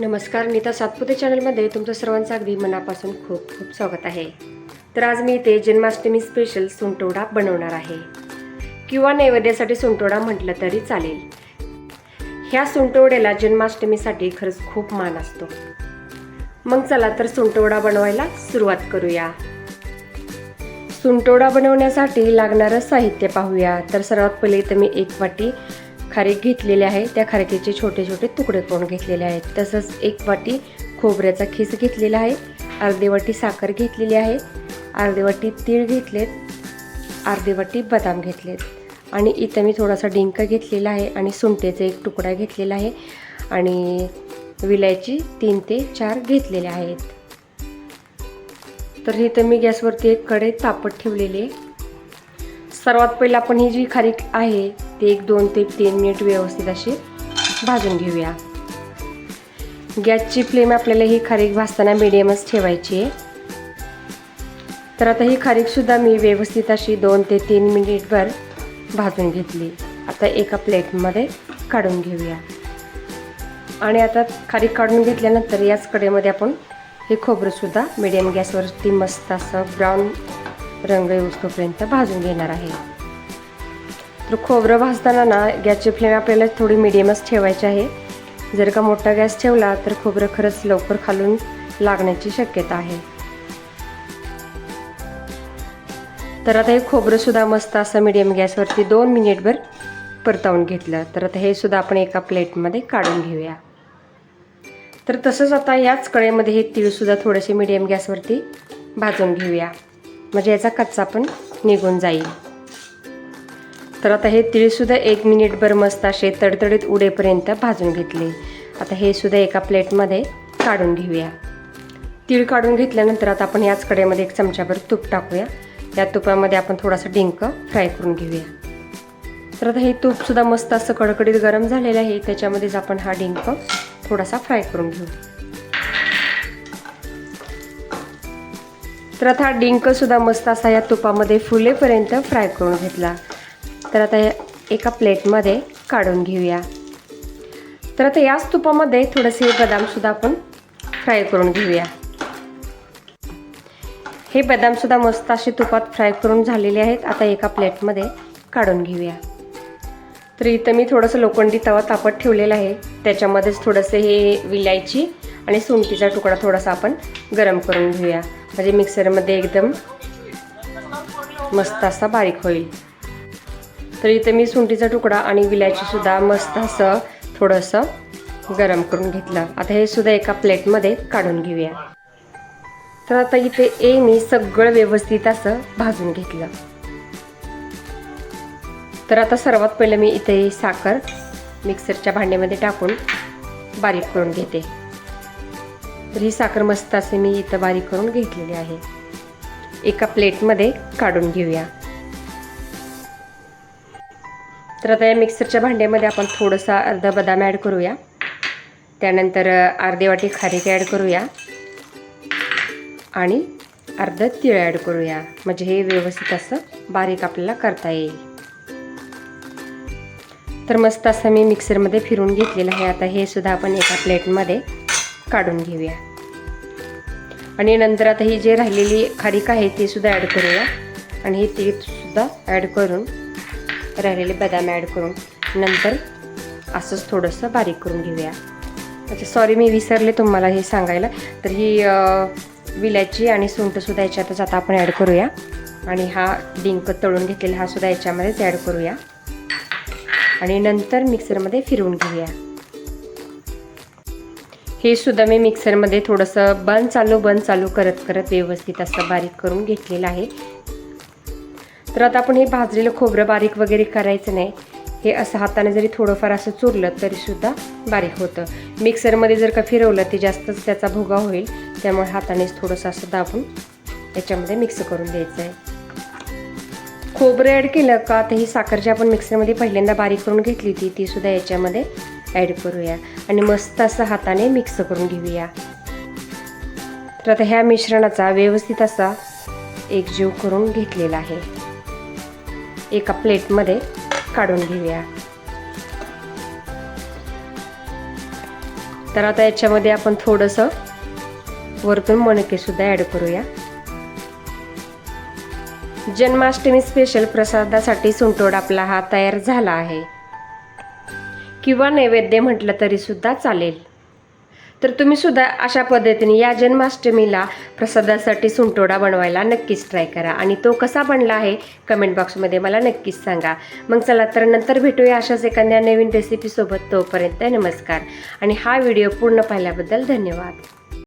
नमस्कार नीता सातपुते चॅनलमध्ये तुमचं सर्वांचं अगदी मनापासून खूप खूप स्वागत आहे. तर आज मी इथे जन्माष्टमी स्पेशल सुंटोडा बनवणार आहे. किंवा नैवेद्यासाठी सुंटोडा म्हटलं तरी चालेल. ह्या सुंटोड्याला जन्माष्टमीसाठी खरंच खूप मान असतो. मग चला तर सुंटोडा बनवायला सुरुवात करूया. सुंटोडा बनवण्यासाठी लागणारं साहित्य पाहूया. तर सर्वात पहिले इथं मी एक वाटी खारीक घेतलेले आहे. त्या खारकीचे छोटे छोटे तुकडे करून घेतलेले आहेत. तसंच एक वाटी खोबऱ्याचा खीस घेतलेला आहे. अर्धी वाटी साखर घेतलेली आहे. अर्धी वाटी तीळ घेतलेत. अर्धी वाटी बदाम घेतलेत. आणि इथं मी थोडासा डिंक घेतलेला आहे आणि सुंटेचा एक तुकडा घेतलेला आहे. आणि विलायची तीन ते चार घेतलेले आहेत. तर इथं मी गॅसवरती एक कडे तापत ठेवलेले सर्वात पहिलं आपण ही जी खारीक आहे ती एक दोन ते तीन मिनिट व्यवस्थित अशी भाजून घेऊया. गॅसची फ्लेम आपल्याला ही खारीक भाजताना मिडियमच ठेवायची आहे. तर आता ही खारीकसुद्धा मी व्यवस्थित अशी दोन ते तीन मिनिटभर भाजून घेतली. आता एका प्लेटमध्ये काढून घेऊया. आणि आता खारीक काढून घेतल्यानंतर याच कडेमध्ये आपण हे खोबरंसुद्धा मिडियम गॅसवरती मस्त असं ब्राऊन रंग येऊस्तोपर्यंत भाजून घेणार आहे. तर खोबरं भाजताना ना गॅसची फ्लेम आपल्याला थोडी मिडियमच ठेवायची आहे. जर का मोठा गॅस ठेवला तर खोबरं खरंच लवकर खालून लागण्याची शक्यता आहे. तर आता हे खोबरंसुद्धा मस्त असं मिडियम गॅसवरती दोन मिनिटभर परतावून घेतलं. तर आता हे सुद्धा आपण एका प्लेटमध्ये काढून घेऊया. तर तसंच आता याच कळेमध्ये हे तीळसुद्धा थोडेसे मिडियम गॅसवरती भाजून घेऊया. म्हणजे याचा कच्चा पण निघून जाईल. तर आता हे तिळसुद्धा एक मिनिटभर मस्त असे तडतडीत उडेपर्यंत भाजून घेतले. आता हे सुद्धा एका प्लेटमध्ये काढून घेऊया. तीळ काढून घेतल्यानंतर आता आपण याच कडेमध्ये एक चमच्याभर तूप टाकूया. या तुपामध्ये आपण थोडासा डिंक फ्राय करून घेऊया. तर आता हे तूपसुद्धा मस्त असं कडकडीत गरम झालेलं आहे. त्याच्यामध्येच आपण हा डिंक थोडासा फ्राय करून घेऊ. तर आता हा डिंकसुद्धा मस्त असा या तुपामध्ये फुलेपर्यंत फ्राय करून घेतला. तर आता एका प्लेटमध्ये काढून घेऊया. तर आता याच तुपामध्ये थोडेसे बदामसुद्धा आपण फ्राय करून घेऊया. हे बदामसुद्धा मस्त असे तुपात फ्राय करून झालेले आहेत. आता एका प्लेटमध्ये काढून घेऊया. तर इथं मी थोडंसं लोखंडी तवा तापत ठेवलेला आहे. त्याच्यामध्येच थोडंसं हे विलायची आणि सुंठीचा तुकडा थोडासा आपण गरम करून घेऊया. म्हणजे मिक्सरमध्ये एकदम मस्त असा बारीक होईल. तर इथे मी सुंठीचा तुकडा आणि विलायचीसुद्धा मस्त असं थोडंसं गरम करून घेतलं. आता हे सुद्धा एका प्लेटमध्ये काढून घेऊया. तर आता इथे ए मी सगळं व्यवस्थित असं भाजून घेतलं. तर आता सर्वात पहिलं मी इथे साखर मिक्सरच्या भांड्यामध्ये टाकून बारीक करून घेते. तर ही साखर मस्त असे मी इथं बारीक करून घेतलेली आहे. एका प्लेटमध्ये काढून घेऊया. तर आता या मिक्सरच्या भांड्यामध्ये आपण थोडंसा अर्धा बदाम ॲड करूया. त्यानंतर अर्धी वाटी खारीक ॲड करूया. आणि अर्ध तिळ ॲड करूया. म्हणजे हे व्यवस्थित असं बारीक आपल्याला करता येईल. तर मस्त असं मी मिक्सरमध्ये फिरून घेतलेलं आहे. आता हे सुद्धा आपण एका प्लेटमध्ये काढून घेऊया. आणि नंतर आता ही जे राहिलेली खारीक आहे ती सुद्धा ॲड करूया. आणि हे तीळसुद्धा ॲड करून राहिलेले बदाम ॲड करून नंतर असंच थोडंसं बारीक करून घेऊया. अच्छा सॉरी मी विसरले तुम्हाला हे सांगायला. तर ही विलायची आणि सुंठसुद्धा याच्यातच आता आपण ॲड करूया. आणि हा डिंक तळून घेतलेला हा सुद्धा याच्यामध्येच ॲड करूया. आणि नंतर मिक्सरमध्ये फिरवून घेऊया. हे सुद्धा मी मिक्सरमध्ये थोडंसं बंद चालू बंद चालू करत करत व्यवस्थित असं बारीक करून घेतलेलं आहे. तर आता आपण हे भाजलेलं खोबरं बारीक वगैरे करायचं नाही. हे असं हाताने जरी थोडंफार असं चुरलं तरीसुद्धा बारीक होतं. मिक्सरमध्ये जर का फिरवलं ते जास्तच त्याचा भुगा होईल. त्यामुळे हातानेच थोडंसं असं दाबून याच्यामध्ये मिक्स करून द्यायचं आहे. खोबरं ॲड केलं का तर ही साखर जी आपण मिक्सरमध्ये पहिल्यांदा बारीक करून घेतली होती ती सुद्धा याच्यामध्ये ॲड करूया. आणि मस्त असं हाताने मिक्स करून घेऊया. तर आता ह्या मिश्रणाचा व्यवस्थित असा एकजीव करून घेतलेला आहे. एका प्लेटमध्ये काढून घेऊया. तर आता याच्यामध्ये आपण थोडंसं वरतून मणकेसुद्धा ॲड करूया. जन्माष्टमी स्पेशल प्रसादासाठी सुंटोड आपला हा तयार झाला आहे. किंवा नैवेद्य म्हटलं तरीसुद्धा चालेल. तर तुम्ही सुद्धा अशा पद्धतीने या जन्माष्टमीला प्रसादासाठी सुंटोडा बनवायला नक्कीच ट्राय करा. आणि तो कसा बनला आहे कमेंट बॉक्समध्ये मला नक्कीच सांगा. मग चला तर नंतर भेटूया अशाच एखाद्या नवीन रेसिपीसोबत तोपर्यंत नमस्कार. आणि हा व्हिडिओ पूर्ण पाहिल्याबद्दल धन्यवाद.